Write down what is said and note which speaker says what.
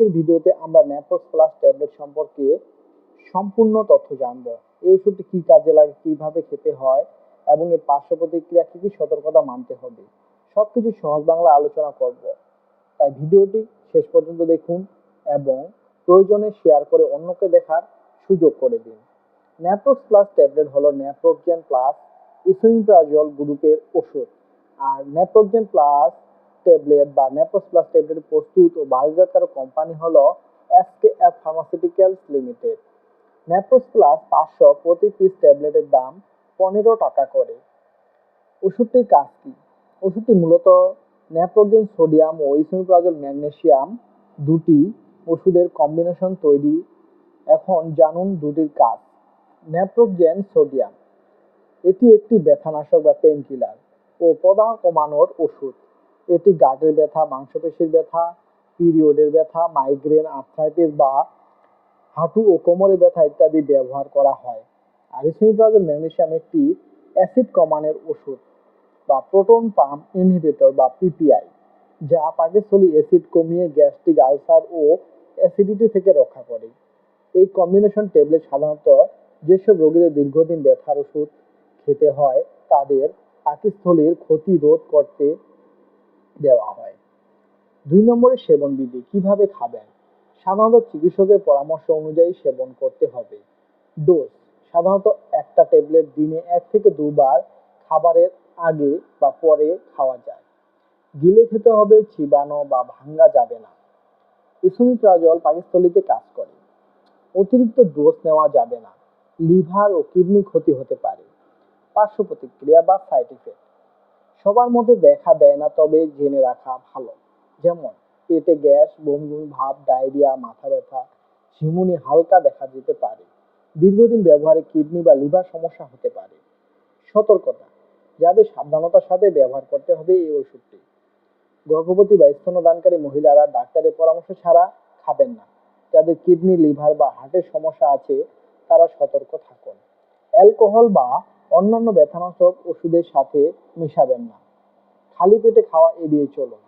Speaker 1: আজকের ভিডিওতে আমরা ন্যাপ্রোক্স প্লাস ট্যাবলেট সম্পর্কে সম্পূর্ণ তথ্য জানব। এই ওষুধটি কী কাজে লাগে, কীভাবে খেতে হয় এবং এর পার্শ্ব প্রতিক্রিয়া কী কী সতর্কতা মানতে হবে সব কিছু সহজ বাংলা আলোচনা করব। তাই ভিডিওটি শেষ পর্যন্ত দেখুন এবং প্রয়োজনে শেয়ার করে অন্যকে দেখার সুযোগ করে দিন। ন্যাপ্রোক্স প্লাস ট্যাবলেট হলো ন্যাপ্রোকজেন প্লাস ইসোইপ্রাজল গ্রুপের ওষুধ। আর ন্যাপ্রোকজেন প্লাস ট্যাবলেট বা ন্যাপ্রোক্স প্লাস ট্যাবলেট প্রস্তুত ও বাজারজাতকারক কোম্পানি হলো SKF pharmaceuticals limited Naprox plus পাঁচশো প্রতি পিস ট্যাবলেটের দাম পনেরো টাকা করে। ওষুধটির কাজ কি? ওষুধটি মূলত ন্যাপ্রোজেন সোডিয়াম ও ইসোমিপ্রাজল ম্যাগনেসিয়াম দুটি ওষুধের কম্বিনেশন তৈরি। এখন জানুন দুটির কাজ। ন্যাপ্রোজেন সোডিয়াম এটি একটি ব্যথানাশক বা পেন কিলার ও প্রদাহ কমানোর ওষুধ। এটি গাঁটের ব্যথা, মাংসপেশির ব্যথা, পিরিয়ডের ব্যথা মাইগ্রেন আর্থ্রাইটিস বা হাঁটু ও কোমরে ব্যথা ইত্যাদি ব্যবহার করা হয়। আর ইসোমিপ্রাজল ম্যাগনেসিয়াম একটি অ্যাসিড কমানের ওষুধ বা প্রোটন পাম্প ইনহিবিটর বা পিপিআই যা পাকস্থলী অ্যাসিড কমিয়ে গ্যাস্ট্রিক আলসার ও অ্যাসিডিটি থেকে রক্ষা করে। এই কম্বিনেশন ট্যাবলেট সাধারণত যেসব রোগীদের দীর্ঘদিন ব্যথার ওষুধ খেতে হয়, তাদের পাকস্থলীর ক্ষতি রোধ করতে দেওয়া হয়। দুই নম্বরে সেবন বিধি, কীভাবে খাবেন? সাধারণত চিকিৎসকের পরামর্শ অনুযায়ী সেবন করতে হবে। ডোজ সাধারণত একটা ট্যাবলেট দিনে এক থেকে দুবার খাবারের আগে বা পরে খাওয়া যায়। গিলে খেতে হবে, চিবানো বা ভাঙ্গা যাবে না। ইসোমিপ্রাজল পাকস্থলীতে কাজ করে। অতিরিক্ত ডোজ নেওয়া যাবে না। লিভার ও কিডনি ক্ষতি হতে পারে। পার্শ্ব প্রতিক্রিয়া বা সাইড ইফেক্ট সবার মধ্যে দেখা দেয় না, তবে জেনে রাখা ভালো। যেমন, পেটে গ্যাস বমি ভাব, ডায়রিয়া, মাথা ব্যথা, ঝিমুনি হালকা দেখা যেতে পারে। দীর্ঘদিন ব্যবহারে কিডনি বা লিভার সমস্যা হতে পারে। সতর্কতা, যাদের সাবধানতার সাথে ব্যবহার করতে হবে এই ওষুধটি। গর্ভবতী বা স্তনদানকারী মহিলারা ডাক্তারের পরামর্শ ছাড়া খাবেন না। যাদের কিডনি, লিভার বা হার্টের সমস্যা আছে, তারা সতর্ক থাকুন। অ্যালকোহল বা অন্যান্য ব্যথানাশক ওষুধের সাথে মেশাবেন না। খালি পেটে খাওয়া এড়িয়ে চলুন।